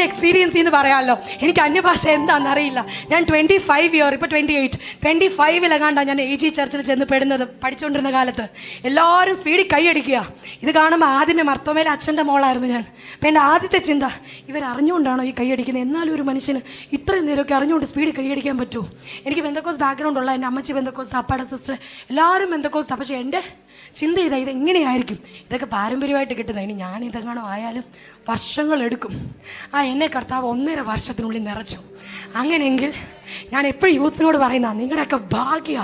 എന്റെ എക്സ്പീരിയൻസ് എന്ന് പറയാമല്ലോ എനിക്ക് അന്യഭാഷ എന്താണെന്ന് അറിയില്ല ഞാൻ ട്വന്റി ഫൈവ് ഇയർ ഇപ്പോൾ ട്വന്റി എയ്റ്റ് ട്വന്റി ഫൈവിലെങ്ങാണ്ടാണ് ഞാൻ എ ജി ചർച്ചിൽ ചെന്ന് പെടുന്നത് പഠിച്ചുകൊണ്ടിരുന്ന കാലത്ത്. എല്ലാവരും സ്പീഡിൽ കൈയടിക്കുക ഇത് കാണുമ്പോൾ ആദ്യമേ മർത്തോമേലെ അച്ഛന്റെ മോളായിരുന്നു ഞാൻ. അപ്പം എന്റെ ആദ്യത്തെ ചിന്ത ഇവർ അറിഞ്ഞുകൊണ്ടാണോ ഈ കൈയടിക്കുന്നത് എന്നാലും ഒരു മനുഷ്യന് ഇത്രയും നേരമൊക്കെ അറിഞ്ഞുകൊണ്ട് സ്പീഡിൽ കൈയടിക്കാൻ പറ്റുമോ എനിക്ക് ബന്ധക്കോസ് ബാക്ക്ഗ്രൗണ്ട് ഉള്ള എന്റെ അമ്മച്ചി ബന്ധക്കോസ് അപ്പാടെ സിസ്റ്റർ എല്ലാവരും ബന്ധക്കോസ്. പക്ഷേ എന്റെ ചിന്ത ചെയ്താൽ ഇത് എങ്ങനെയായിരിക്കും? ഇതൊക്കെ പാരമ്പര്യമായിട്ട് കിട്ടുന്നത്. ഇനി ഞാൻ ഇതെങ്ങാണോ ആയാലും വർഷങ്ങളെടുക്കും ആ എന്നെ കർത്താവ് ഒന്നര വർഷത്തിനുള്ളിൽ നിറച്ചു. അങ്ങനെയെങ്കിൽ ഞാൻ എപ്പോഴും യൂത്ത്സിനോട് പറയുന്ന നിങ്ങളുടെയൊക്കെ ഭാഗ്യ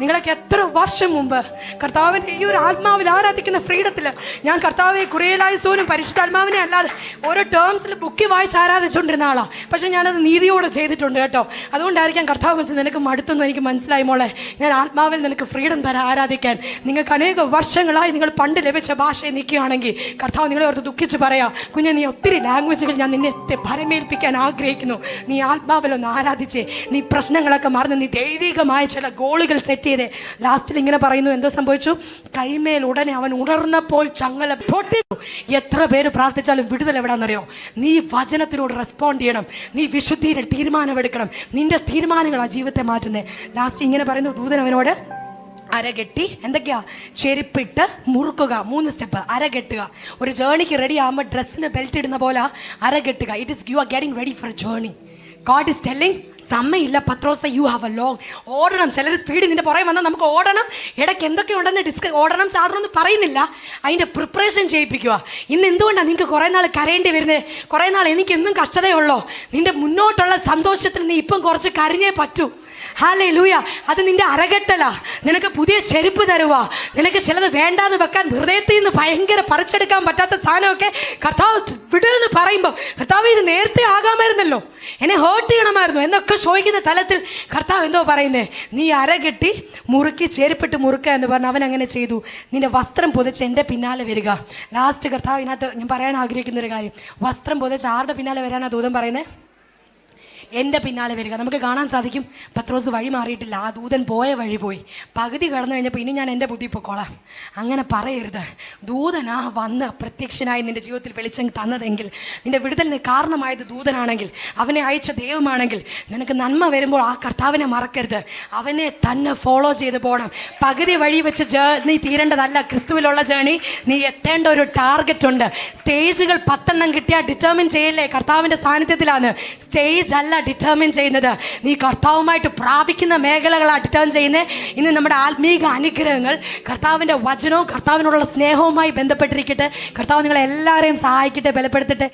നിങ്ങളൊക്കെ എത്ര വർഷം മുമ്പ് കർത്താവിന്റെ ഈ ഒരു ആത്മാവിൽ ആരാധിക്കുന്ന ഫ്രീഡത്തിൽ ഞാൻ കർത്താവെ കുറേലായസോനും പരിശുദ്ധാത്മാവിനെ അല്ലാതെ ഓരോ ടേംസിൽ ബുക്കി വായിച്ച് ആരാധിച്ചുകൊണ്ടിരുന്ന ആളാണ് പക്ഷേ ഞാനത് നീതിയോടെ ചെയ്തിട്ടുണ്ട് കേട്ടോ. അതുകൊണ്ടായിരിക്കാം കർത്താവ് മനസ്സിൽ നിനക്ക് മടുത്തെന്ന് എനിക്ക് മനസ്സിലായി മോളെ. ഞാൻ ആത്മാവിൽ നിനക്ക് ഫ്രീഡം തരാൻ ആരാധിക്കാൻ. നിങ്ങൾക്ക് അനേക വർഷങ്ങളായി നിങ്ങൾ പണ്ട് ലഭിച്ച ഭാഷയെ നിൽക്കുകയാണെങ്കിൽ കർത്താവ് നിങ്ങളെ ഓർത്ത് ദുഃഖിച്ച് പറയാം കുഞ്ഞെ നീ ഒത്തിരി ലാംഗ്വേജുകൾ ഞാൻ നിന്നെ ഭരമേൽപ്പിക്കാൻ ആഗ്രഹിക്കുന്നു. നീ ആത്മാവിലൊന്ന് ആരാധിച്ചേ. നീ പ്രശ്നങ്ങളൊക്കെ മറന്ന് നീ ദൈവികമായ ചില ഗോളുകൾ സെറ്റ് ചെയ്തേ. ലാസ്റ്റിൽ ഇങ്ങനെ പറയുന്നു എന്തോ സംഭവിച്ചു? കൈമേൽ ഉടനെ അവൻ ഉണർന്നപ്പോൾ ചങ്ങല പൊട്ടിച്ചു എത്ര പേര് പ്രാർത്ഥിച്ചാലും വിടുതൽ എവിടാന്നറിയോ? നീ വചനത്തിനോട് റെസ്പോണ്ട് ചെയ്യണം. നീ വിശുദ്ധിയുടെ തീരുമാനമെടുക്കണം. നിന്റെ തീരുമാനങ്ങളാണ് ജീവിതത്തെ മാറ്റുന്നത് ലാസ്റ്റ് ഇങ്ങനെ പറയുന്നു ദൂതൻ അവനോട് അരകെട്ടി എന്തൊക്കെയാ? ചെരുപ്പിട്ട് മുറുക്കുക. മൂന്ന് സ്റ്റെപ്പ് അരകെട്ടുക. ഒരു ജേണിക്ക് റെഡി ആകുമ്പോൾ ഡ്രസ്സിന് ബെൽറ്റ് ഇടുന്ന പോലെ അരകെട്ടുക. It is you are getting ready for journey God is telling സമയമില്ല പത്രോസ യു ഹാവ് എ ലോങ് ഓടണം ചിലർ സ്പീഡ് നിന്റെ പുറകെ വന്നാൽ നമുക്ക് ഓടണം. ഇടയ്ക്ക് എന്തൊക്കെ ഉണ്ടെന്ന് ഡിസ്ക ഓടണം ചാടണം എന്ന് പറയുന്നില്ല. അതിന്റെ പ്രിപ്പറേഷൻ ചെയ്യിപ്പിക്കുക. ഇന്ന് എന്തുകൊണ്ടാണ് നിങ്ങൾക്ക് കുറേ നാൾ കരയേണ്ടി വരുന്നത്? കുറേ നാൾ എനിക്ക് എന്നും കഷ്ടതയുള്ളോ നിന്റെ മുന്നോട്ടുള്ള സന്തോഷത്തിന് നീ ഇപ്പം കുറച്ച് കരഞ്ഞേ പറ്റൂ. ഹാലേ ലൂയ അത് നിന്റെ അരകെട്ടല. നിനക്ക് പുതിയ ചെരുപ്പ് തരുവാ. നിനക്ക് ചിലത് വേണ്ടാന്ന് വെക്കാൻ ഹൃദയത്തിൽ നിന്ന് ഭയങ്കര പറിച്ചെടുക്കാൻ പറ്റാത്ത സാധനമൊക്കെ കർത്താവ് വിടുമെന്ന് പറയുമ്പോൾ കർത്താവ് ഇത് നേരത്തെ ആകാമായിരുന്നല്ലോ. എന്നെ ഹേർട്ട് ചെയ്യണമായിരുന്നു. എന്നൊക്കെ ചോദിക്കുന്ന തലത്തിൽ കർത്താവ് എന്തോ പറയുന്നേ നീ അരകെട്ടി മുറുക്കി ചേരിപ്പെട്ട് മുറുക്കുക എന്ന് പറഞ്ഞ് അവൻ അങ്ങനെ ചെയ്തു. നിന്റെ വസ്ത്രം പൊതിച്ച് എന്റെ പിന്നാലെ വരിക. ലാസ്റ്റ് കർത്താവിനകത്ത് ഞാൻ പറയാൻ ആഗ്രഹിക്കുന്ന ഒരു കാര്യം. വസ്ത്രം പൊതിച്ച് ആരുടെ പിന്നാലെ വരാനാണ് ദൂതം പറയുന്നത് എന്റെ പിന്നാലെ വരിക. നമുക്ക് കാണാൻ സാധിക്കും പത്രോസ് വഴി മാറിയിട്ടില്ല. ആ ദൂതൻ പോയ വഴി പോയി. പകുതി കടന്നു കഴിഞ്ഞപ്പോൾ ഇനി ഞാൻ എന്റെ ബുദ്ധി പൊക്കോളാം. അങ്ങനെ പറയരുത്. ദൂതനാ വന്ന് പ്രത്യക്ഷനായി നിന്റെ ജീവിതത്തിൽ വെളിച്ചം തന്നതെങ്കിൽ നിന്റെ വിടുതലിന് കാരണമായത് ദൂതനാണെങ്കിൽ അവനെ അയച്ച ദൈവമാണെങ്കിൽ നിനക്ക് നന്മ വരുമ്പോൾ ആ കർത്താവിനെ മറക്കരുത്. അവനെ തന്നെ ഫോളോ ചെയ്ത് പോകണം പകുതി വഴി വെച്ച് ജേർണി തീരേണ്ടതല്ല. ക്രിസ്തുവിലുള്ള ജേണി നീ എത്തേണ്ട ഒരു ടാർഗറ്റ് ഉണ്ട്. സ്റ്റേജുകൾ പത്തെണ്ണം കിട്ടിയാൽ ഡിറ്റർമിൻ ചെയ്യല്ലേ? കർത്താവിന്റെ സാന്നിധ്യത്തിലാണ്. സ്റ്റേജ് അല്ല ഡിറ്റർമിൻ ചെയ്യുന്നത്. നീ കർത്താവുമായിട്ട് പ്രാപിക്കുന്ന മേഖലകളാണ് ഡിറ്റർമിൻ ചെയ്യുന്നത് ഇന്ന് നമ്മുടെ ആത്മീക അനുഗ്രഹങ്ങൾ കർത്താവിന്റെ വചനവും കർത്താവിനോടുള്ള സ്നേഹവുമായി ബന്ധപ്പെട്ടിരിക്കട്ടെ. കർത്താവ് നിങ്ങളെ എല്ലാവരെയും സഹായിക്കട്ടെ ബലപ്പെടുത്തട്ടെ.